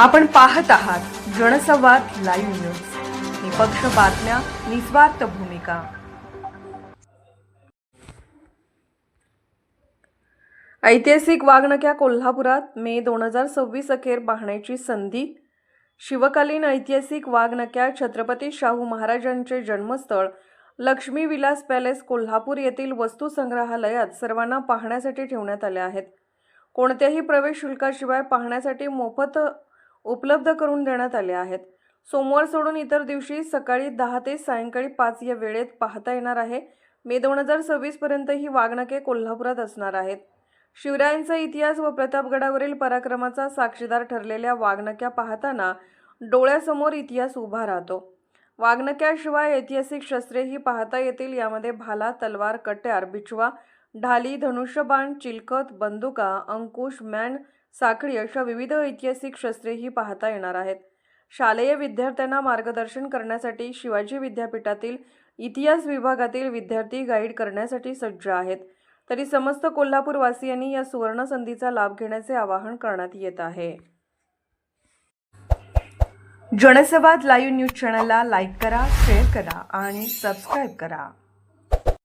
आपण पाहत आहात जनसंवाद लाईव्ह न्यूज. निपक्ष बातम्या निस्वार्थ भूमिका. ऐतिहासिक वागणक्या कोल्हापुरात मे दोन हजार सव्वीस अखेर पाहण्याची संधी. शिवकालीन ऐतिहासिक वाघनक्या छत्रपती शाहू महाराजांचे जन्मस्थळ लक्ष्मी विलास पॅलेस कोल्हापूर येथील वस्तू संग्रहालयात सर्वांना पाहण्यासाठी ठेवण्यात आले आहेत. कोणत्याही प्रवेश शुल्काशिवाय पाहण्यासाठी मोफत उपलब्ध करून देण्यात आले आहेत. सोमवार सोडून इतर दिवशी सकाळी दहा ते सायंकाळी पाच या वेळेत पाहता येणार आहे. मे दोन हजार सव्वीसपर्यंत ही वाघनके कोल्हापुरात असणार आहेत. शिवरायांचा इतिहास व प्रतापगडावरील पराक्रमाचा साक्षीदार ठरलेल्या वाघनक्या पाहताना डोळ्यासमोर इतिहास उभा राहतो. वाघनक्याशिवाय ऐतिहासिक शस्त्रेही पाहता येतील यामध्ये भाला तलवार कट्यार बिचवा ढाली धनुष्यबाण चिलकत बंदुका अंकुश मॅन साखळी अशा विविध ऐतिहासिक शस्त्रेही पाहता येणार आहेत. शालेय विद्यार्थ्यांना मार्गदर्शन करण्यासाठी शिवाजी विद्यापीठातील इतिहास विभागातील विद्यार्थी गाईड करण्यासाठी सज्ज आहेत. तरी समस्त कोल्हापूरवासियांनी या सुवर्ण संधीचा लाभ घेण्याचे आवाहन करण्यात येत आहे. जनसंवाद लाईव्ह न्यूज चॅनलला लाईक करा शेअर करा आणि सबस्क्राईब करा.